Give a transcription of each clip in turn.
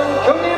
여러분 격려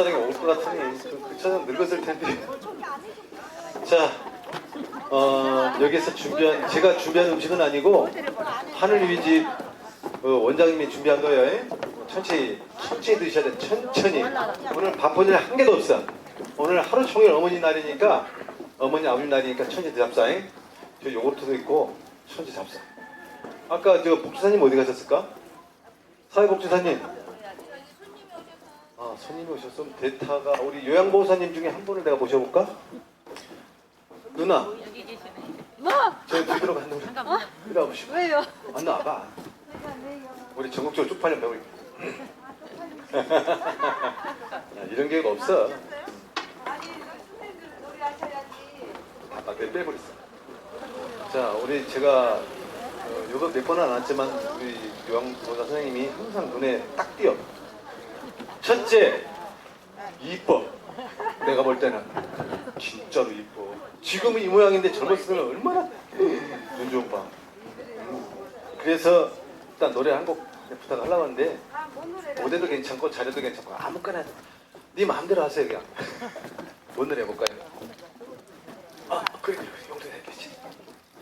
첫사랑이 올 것 같으니 그처럼 늙었을 텐데. 자, 어, 여기서 준비한 제가 준비한 음식은 아니고 하늘위 집 어, 원장님이 준비한 거예요. 예? 천천히 천천히 드셔야 돼. 천천히. 오늘 바쁜 일 한 개도 없어. 오늘 하루 종일 어머니 날이니까 어머니 아버님 날이니까 천천히 잡사잉. 예? 저 요거트도 있고 천천히 잡사. 아까 저 복지사님 어디 가셨을까? 사회복지사님. 아 손님이 오셨으면 대타가 우리 요양보호사님 중에 한 분을 내가 모셔볼까? 누나. 뭐? 저 뒤로 갔는 우리. 이리 와보시고. 왜요? 안 나와봐. 우리 전국적으로 쪽팔려 배우니. 이런 기회가 없어. 아까 내 빼버렸어. 자, 우리 제가 어, 요거 몇 번은 안 왔지만 우리 요양보호사 선생님이 항상 눈에 딱 띄어. 첫째, 이뻐. 내가 볼 때는 진짜로 이뻐. 지금은 이 모양인데 젊었을 때는 얼마나 눈 좋은 봐. 그래서 일단 노래 한 곡 부탁하려고 하는데 무대도 괜찮고 자료도 괜찮고 아무거나 네 마음대로 하세요 그냥 뭔 노래 해볼까요? 아 그래 그래